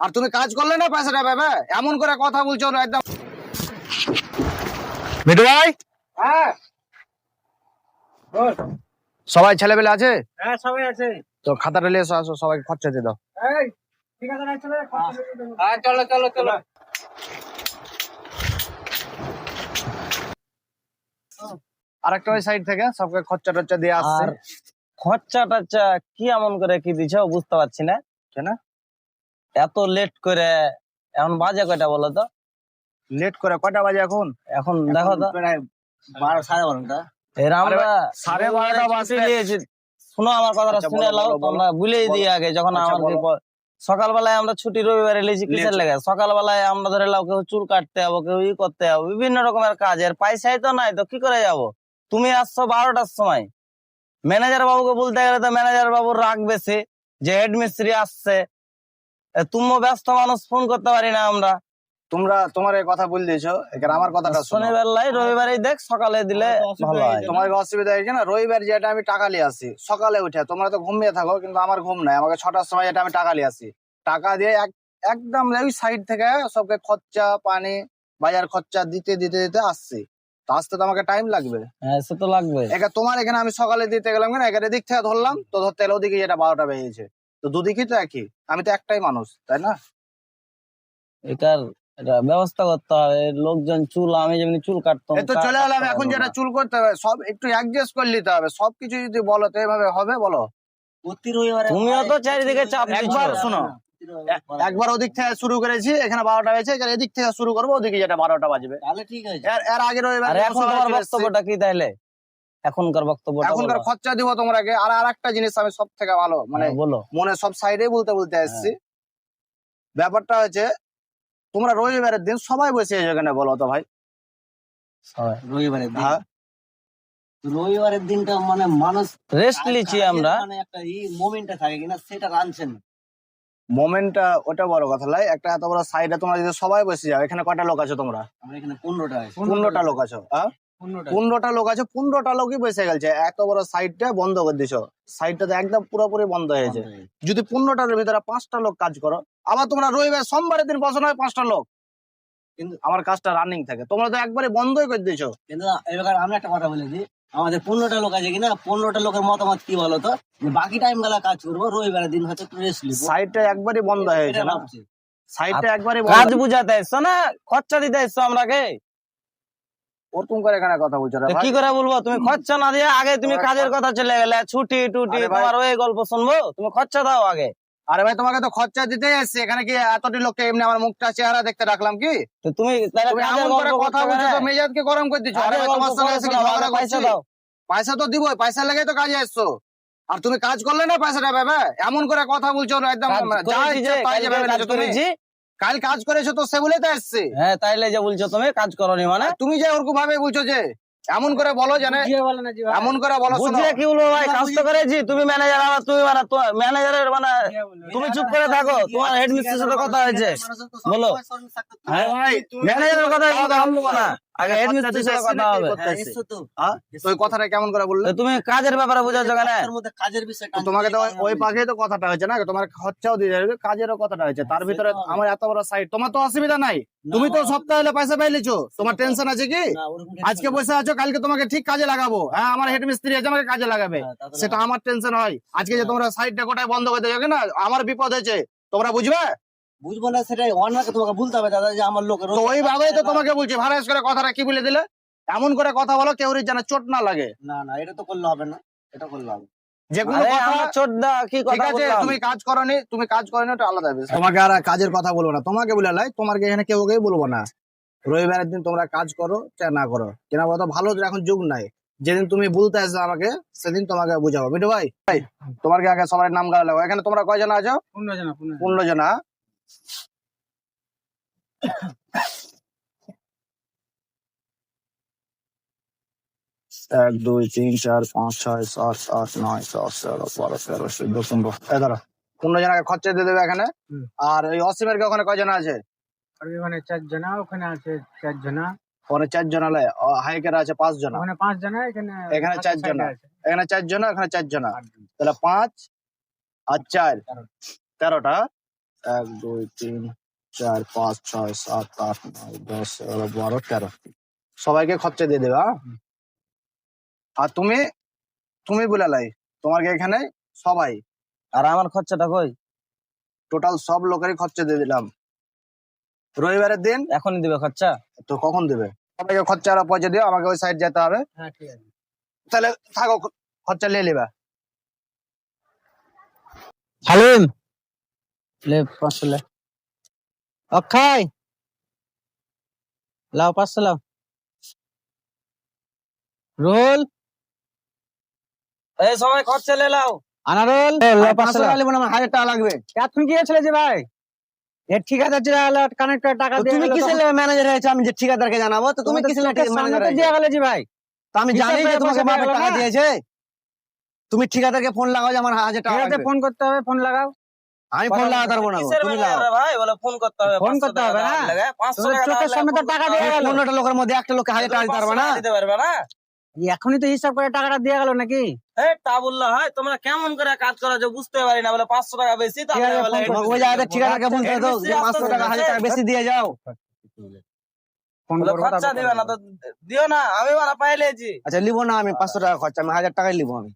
আর তুমি কাজ করলে না পয়সাটা পাবে? এমন করে কথা বলছো না একদম। মিঠু ভাই? হ্যাঁ। সবাই ছেলেবেলে আছে? হ্যাঁ সবাই আছে। তো খাতাটা নিয়ে এসো আসো সবাইকে খরচা দিয়ে দাও। ঠিক আছে হ্যাঁ চলো চলো চলো। আর একটা ওই সাইড থেকে সবকে খরচা টরচা দিয়ে আসছে। খরচা টরচা কি এমন করে কি দিছ বুঝতে পারছি না। কেন? এত লেট করে এখন বাজে কয়টা বলো তো? লেট করে কয়টা বাজে এখন? এখন দেখো তো। বারো সাড়ে বারোটা। এর আমরা সাড়ে বারোটা নিয়েছি শুনো আমার কথাটা আচ্ছা, শুনে। তোমরা ভুলেই দিই আগে যখন আচ্ছা। প- সকালবেলায় আমরা ছুটি রবিবারে লিয়েছি কিসের লিয়েছি। লেগে? সকালবেলায় আমরা ধরে লাও কেউ চুল কাটতে যাব কেউ ই করতে যাব বিভিন্ন রকমের কাজের পয়সাই তো নাই তো কি করে যাব? তুমি আসছো বারোটার সময়। ম্যানেজার বাবুকে বলতে গেলে তো ম্যানেজার বাবুর রাগ বেশি যে হেড মিস্ত্রি আসছে। তুমিও ব্যস্ত মানুষ ফোন করতে পারি না আমরা। তোমরা তোমার এই কথা বল দিয়েছ এখানে আমার কথাটা শোনো। শনিবার লাই রবিবারে দেখ সকালে দিলে ভালো হয়। তোমার অসুবিধা হয়েছে না? রবিবার যেটা আমি টাকা নিয়ে আসি সকালে উঠে। তোমরা তো ঘুমিয়ে থাকো কিন্তু আমার ঘুম নাই। আমাকে ছটার সময় যেটা আমি টাকা নিয়ে আসি। টাকা দিয়ে এক- একদম ওই সাইড থেকে সবকে খরচা পানি বাজার খরচা দিতে দিতে দিতে আসছি। তো আসতে তো আমাকে টাইম লাগবে। হ্যাঁ সে তো লাগবে। তোমার এখানে আমি সকালে দিতে গেলাম কেন? এখানে দিক থেকে ধরলাম তো ধরতে গেলে ওদিকে যেটা বারোটা বেজেছে। তো দুদিকেই তো একই। আমি তো একটাই মানুষ তাই না? এটার এটা ব্যবস্থা করতে হবে। লোকজন চুল আমি যেমনি চুল কাটতাম এই তো চলে এলাম এখন যেটা চুল করতে হবে সব একটু অ্যাডজাস্ট করে নিতে হবে। সবকিছু যদি বলো তো এভাবে হবে বলো। তুমিও তো চারিদিকে চাপ একবার শোনো। একবার। ওদিক থেকে শুরু করেছি এখানে বারোটা বেজে এখানে এদিক থেকে শুরু করব ওদিকে যেটা বারোটা বাজবে। তাহলে ঠিক আছে এর এখন তোমার বক্তব্যটা কি তাইলে এখনকার বক্তব্য এখনকার খরচা দিব তোমরাকে আর আর একটা জিনিস আমি সব থেকে ভালো মানে হ্যাঁ, বলো। মনে সব সাইডে বলতে বলতে এসছি ব্যাপারটা হচ্ছে তোমরা রবিবারের দিন সবাই বসে আছো এখানে বলো তো ভাই? রবিবারের দিন? হ্যাঁ। রবিবারের দিনটা মানে মানুষ রেস্ট লিছি আমরা। মানে একটা ই মোমেন্টটা থাকে কিনা সেটা আনছেন না। মোমেন্টটা ওটা বড় কথা নয় একটা এত বড় সাইডে তোমরা যদি সবাই বসে যাও এখানে কয়টা লোক আছো তোমরা? আমরা এখানে পনেরোটা পনেরোটা লোক আছো হ্যাঁ? পনেরোটা। লোক আছে পনেরোটা লোকই বসে গেছে। এত বড় সাইডটা বন্ধ করে দিছো সাইডটা তো একদম পুরোপুরি বন্ধ হয়েছে যদি পনেরোটার ভিতরে পাঁচটা লোক কাজ করো আবার তোমরা রবিবার সোমবারের দিন বসো নয় পাঁচটা লোক। কিন্তু আমার কাজটা রানিং থাকে। তোমরা তো একবারে বন্ধই করে দিয়েছ। কিন্তু এবার আমি একটা কথা বলেছি আমাদের পনেরোটা লোক আছে কিনা পনেরোটা লোকের মতামত কি বলতো যে বাকি টাইমগুলা কাজ করব রবিবারের দিন হয়তো রেস্ট নিবো সাইডটা একবারই বন্ধ হয়েছে। সাইডটা একবারই কাজ বুঝাতে এসছো না? খরচা দিতে এসছো আমরাকে? ওরকম করে এখানে কথা বলছো রে তো ভাই। কি করে বলব? তুমি খরচা না দিয়ে আগে তুমি কাজের কথা চলে গেলে ছুটি টুটি তোমার ওই গল্প শুনব? তুমি খরচা দাও আগে। আরে ভাই তোমাকে তো খরচা দিতেই এসছি। এখানে কি এতটি লোককে এমনি আমার মুখটা চেহারা দেখতে রাখলাম কি? তুমি তাহলে তুমি কাজের এমন করে কথা করছ বলছো তো মেজাজকে গরম করে দিচ্ছ আরে তোমার সঙ্গে এসে ঝগড়া পয়সা করছি? দাও। পয়সা তো দিবই পয়সা লেগেই তো কাজে এসছো। আর তুমি কাজ করলে না পয়সাটা পাবে এমন করে কথা বলছো একদম যা ইচ্ছা তাই তুমি। কাল কাজ করেছ তো সে বলেই তো এসছে। হ্যাঁ তাইলে যে বলছো তুমি কাজ করনি মানে? তুমি যে ওরকম ভাবে বলছো যে এমন করে বলো জানে এমন করে বলো বুঝিয়ে কি বলব ভাই কাজ তো করেছি তুমি ম্যানেজার আমার তুমি মানে ম্যানেজারের মানে তুমি চুপ করে থাকো তোমার হেড মিস্ট্রেসের সাথে কথা হয়েছে। বলো। হ্যাঁ ভাই ম্যানেজারের কথা কথা বলব না। আগে কথা হবে। হ্যাঁ, এসছো হ্যাঁ? তো। ওই কথাটা কেমন করে বললে? তুমি কাজের ব্যাপারে বুঝাচ্ছ কেন তার কাজের বিষয়টা তোমাকে তো ওই- ওই তো কথাটা হয়েছে না? তোমার খরচাও দিয়ে যাবে। কাজেরও কথাটা হয়েছে। তার ভিতরে আমার এত বড় সাইড তোমার তো অসুবিধা নাই। তুমি তো সপ্তাহে হলে পয়সা পাইলেছো তোমার টেনশন আছে কি? আজকে বসে আছো কালকে তোমাকে ঠিক কাজে লাগাবো। হ্যাঁ আমার হেড মিস্ত্রি আছে আমাকে কাজে লাগাবে। হ্যাঁ, সেটা আমার টেনশন হয়। আজকে যে তোমরা সাইডটা কোটায় বন্ধ করে দেবে না? আমার বিপদ হয়েছে। তোমরা বুঝবে? বুঝব না সেটাই অনারকে তোমাকে বলতে হবে দাদা যে আমার লোকের তো ওই ভাবেই তো তোমাকে বলছি করে কথাটা কি বলে দিলে? এমন করে কথা বলো কেউ যেন চোট না লাগে। না না এটা তো করলে হবে না এটা করলে হবে যে কোনো কথা আমার চোদ্দা কি কথা আছে তুমি কাজ করনি তুমি কাজ করনি ওটা আলাদা বিষয়। তোমাকে আর কাজের কথা বলব না। তোমাকে বলে লাই তোমাকে এখানে কেউ কেউ বলব না। রবিবারের দিন তোমরা কাজ করো চাই না করো। কেন বলতো ভালো এখন যুগ নাই। যেদিন তুমি বলতে আসবে আমাকে সেদিন তোমাকে বুঝাবো। মিঠু ভাই ভাই তোমার কি আগে সবার নাম গালা লাগো এখানে তোমরা কয়জন আছো? পনেরো জন হ্যাঁ? এক দুই তিন চার পাঁচ ছয় সাত আট নয় দশ এগারো বারো তেরো চোদ্দ পনেরো এই ধরো পনেরো জনকে খরচা দিয়ে দেবে এখানে। আর ওই অসীমের কি ওখানে কয়জন আছে? ওখানে চার জনা ওখানে আছে চার জনা। ওখানে চার জন হাইকের আছে পাঁচ জন। ওখানে পাঁচ জনা এখানে এখানে চার জনা। এখানে চার জন এখানে চার জন। তাহলে পাঁচ আর চার। তেরোটা। এক দুই তিন চার পাঁচ ছয় সাত আট নয় দশ এগারো বারো তেরো। সবাইকে খরচা দিয়ে দেবে হ্যাঁ? আর তুমি তুমি বলে লাই তোমাকে এখানে সবাই আর আমার খরচাটা কই? টোটাল সব লোকেরই খরচা দিয়ে দিলাম। রবিবারের দিন এখনই দিবে খরচা? তো কখন দিবে? সবাইকে খরচা আর পয়সা দিও আমাকে ওই সাইড যেতে হবে। হ্যাঁ ঠিক আছে। তাহলে থাকো খরচা নিয়ে নেবে। হালিম! লে পাঁচশো লে। অক্ষয়! লাও পাঁচশো লাও। রোল! এই সবাই খরচা লে লাও। আনারোল লাও পাঁচশো লাও। লিবো না আমার হাজার টাকা লাগবে তুমি কি গিয়েছিলে যে ভাই? এ ঠিকাদার যে কানেক্টর টাকা তুমি কিসের ম্যানেজার হয়েছে? আমি যে ঠিকাদারকে জানাব তো তুমি তুমি তো কিসের ম্যানেজার দিয়ে গেলে যে ভাই। তো আমি জানি যে তোমাকে পয়সা বাপের দিয়ে টাকা দিয়েছে। তুমি ঠিকাদারকে ফোন লাগাও যে আমার হাজার টাকা ফোন করতে হবে ফোন লাগাও। আমি ফোন লাগাতে না তুমি ভাই? বলে ফোন করতে হবে ফোন করতে হবে না? লাগে, 500 টাকা চোখের সামনে তো টাকা দিয়ে গেলো। পনেরোটা লোকের মধ্যে একটা লোককে হাজার টাকা দিতে পারব না দিতে পারবে না? এখনই তো হিসাব করে টাকাটা দিয়ে গেল নাকি? এই তা বললে হয় তোমরা কেমন করে কাজ করা যে বুঝতে পারি না বলে পাঁচশো টাকা বেশি। ওই জায়গাতে যে পাঁচশো টাকা হাজার টাকা বেশি দিয়ে যাও। খরচা দিবে না তো দিও না আমি পাইলেছি আচ্ছা লিবো না আমি পাঁচশো টাকা খরচা আমি হাজার টাকাই লিবো আমি।